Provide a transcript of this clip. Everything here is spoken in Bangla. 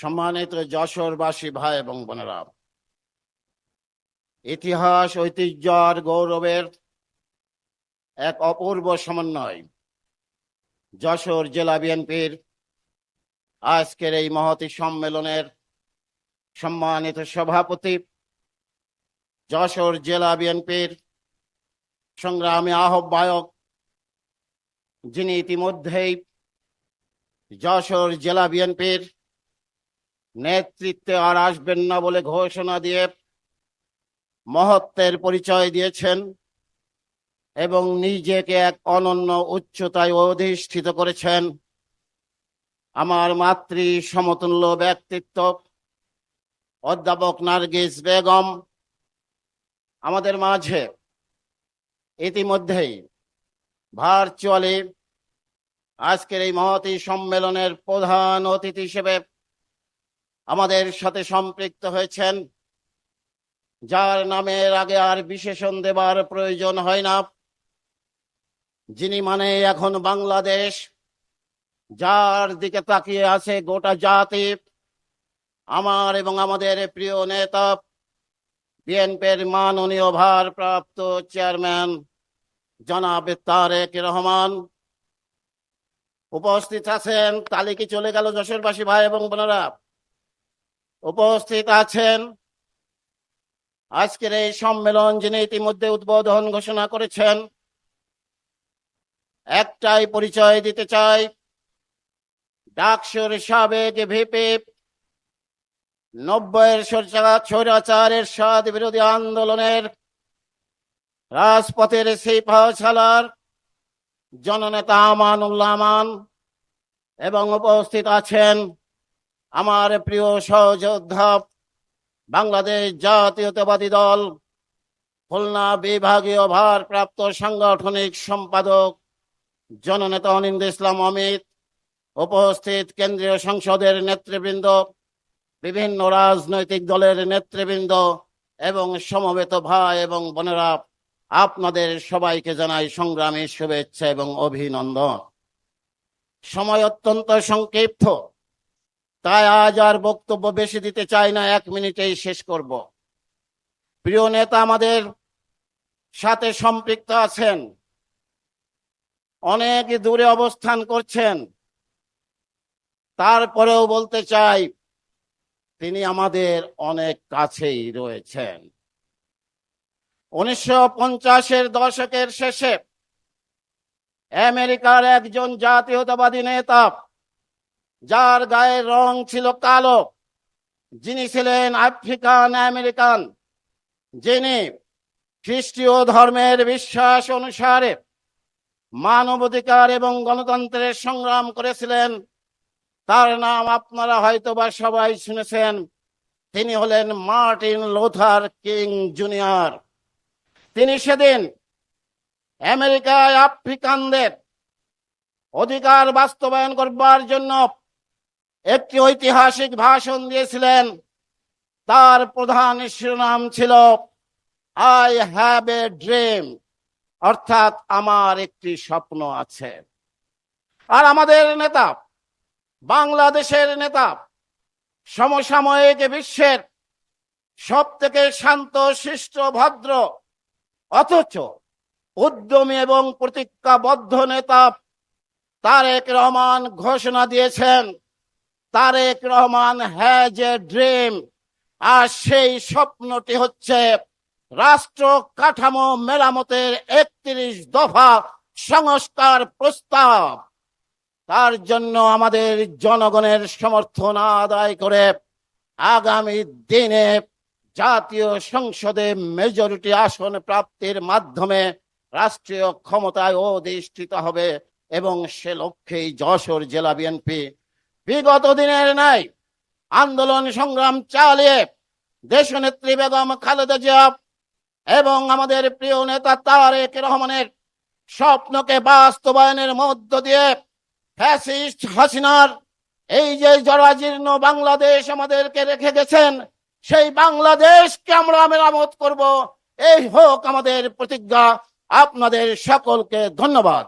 সম্মানিত যশোরবাসী ভাই এবং বোনেরা, ইতিহাস, ঐতিহ্য আর গৌরবের এক অপূর্ব সমন্বয় যশোর জেলা বিএনপির আজকের এই মহতি সম্মেলনের সম্মানিত সভাপতি যশোর জেলা বিএনপির সংগ্রামী আহ্বায়ক, যিনি ইতিমধ্যেই যশোর জেলা বিএনপির নেতৃত্বে আর আসবেন না বলে ঘোষণা দিয়ে মহত্বের পরিচয় দিয়েছেন এবং নিজেকে এক অনন্য উচ্চতায় অধিষ্ঠিত করেছেন। আমার মাতৃ সমতুল্য ব্যক্তিত্ব, অধ্যাপক নার্গিস বেগম, আমাদের মাঝে ইতিমধ্যেই ভার্চুয়ালি আজকের এই মহতী সম্মেলনের প্রধান অতিথি হিসেবে আমাদের সাথে সম্পৃক্ত হয়েছেন। যার নামের আগে আর বিশেষণ দেবার প্রয়োজন হয় না। যিনি মানে এখন বাংলাদেশ, যার দিকে তাকিয়ে আছে গোটা জাতি, আমার এবং আমাদের প্রিয় নেতা, বিএনপির মাননীয় ভারপ্রাপ্ত চেয়ারম্যান জনাব তারেক রহমান। উপস্থিত আছেন তালিকি চলে গেল যশোরবাসী ভাই এবং বোনেরা? উপস্থিত আছেন। আজকের এই সম্মেলন যিনি ইতিমধ্যে উদ্বোধন ঘোষণা করেছেন, একটাই পরিচয় দিতে চাই, ডাকসুর সাবেক ভিপি, নব্বইয়ের স্বৈরাচারের স্বাদ বিরোধী আন্দোলনের রাজপথের সিপাহ ছালার জননেতা আমানুল্লাহ আমান এবং উপস্থিত আছেন আমার প্রিয় সহযোদ্ধা, বাংলাদেশ জাতীয়তাবাদী দল, খুলনা বিভাগীয় ভারপ্রাপ্ত সাংগঠনিক সম্পাদক, জননেতা অনিন্দ ইসলাম অমিত, উপস্থিত কেন্দ্রীয় সংসদের নেতৃবৃন্দ, বিভিন্ন রাজনৈতিক দলের নেতৃবৃন্দ এবং সমবেত ভাই এবং বোনেরা, আপনাদের সবাইকে জানাই সংগ্রামী শুভেচ্ছা এবং অভিনন্দন। সময় অত্যন্ত সংক্ষিপ্ত। তাই আজ আর বক্তব্য বেশি দিতে চাই না, এক মিনিটেই শেষ করব। প্রিয় নেতা, আমাদের সাথে সম্পৃক্ত আছেন, অনেক দূরে অবস্থান করছেন। তারপরেও বলতে চাই, তিনি আমাদের অনেক কাছেই রয়েছেন। উনিশশো পঞ্চাশের দশকের শেষে আমেরিকার একজন জাতীয়তাবাদী নেতা যার গায়ের রং ছিল কালো, যিনি ছিলেন আফ্রিকান আমেরিকান, যিনি খ্রিস্টীয় ধর্মের বিশ্বাস অনুসারে মানবাধিকার এবং গণতন্ত্রের সংগ্রাম করেছিলেন। তার নাম আপনারা হয়তোবা সবাই শুনেছেন, তিনি হলেন মার্টিন লোথার কিং জুনিয়র। তিনি সেদিন আমেরিকায় আফ্রিকানদের অধিকার বাস্তবায়ন করবার জন্য একটি ঐতিহাসিক ভাষণ দিয়েছিলেন। তার প্রধান শিরোনাম ছিল আই হ্যাভ এ ড্রিম অর্থাৎ আমার একটি স্বপ্ন আছে। আর আমাদের নেতা, বাংলাদেশের নেতা, সমসাময়িক বিশ্বের সব থেকে শান্ত, শিষ্ট, ভদ্র, অথচ উদ্যমী এবং প্রতিজ্ঞাবদ্ধ নেতা তারেক রহমান ঘোষণা দিয়েছেন Tarique Rahman has a dream আর সেই স্বপ্নটি হচ্ছে রাষ্ট্র কাঠামো মেরামতের একত্রিশ দফা সংস্কার প্রস্তাব। তার জন্য আমাদের জনগণের সমর্থন আদায় করে আগামী দিনে জাতীয় সংসদে মেজরিটি আসন প্রাপ্তির মাধ্যমে রাষ্ট্রীয় ক্ষমতায় অধিষ্ঠিত হবে এবং সে লক্ষ্যেই যশোর জেলা বিএনপি বিগত দিনের নাই আন্দোলন সংগ্রাম চালিয়ে দেশনেত্রী বেগম খালেদা জিয়া এবং আমাদের প্রিয় নেতা তারেক রহমানের স্বপ্নকে বাস্তবায়নের মধ্য দিয়ে ফ্যাসিস্ট হাসিনার এই যে জরাজীর্ণ বাংলাদেশ আমাদেরকে রেখে গেছেন, সেই বাংলাদেশকে আমরা মেরামত করব। এই হোক আমাদের প্রতিজ্ঞা। আপনাদের সকলকে ধন্যবাদ।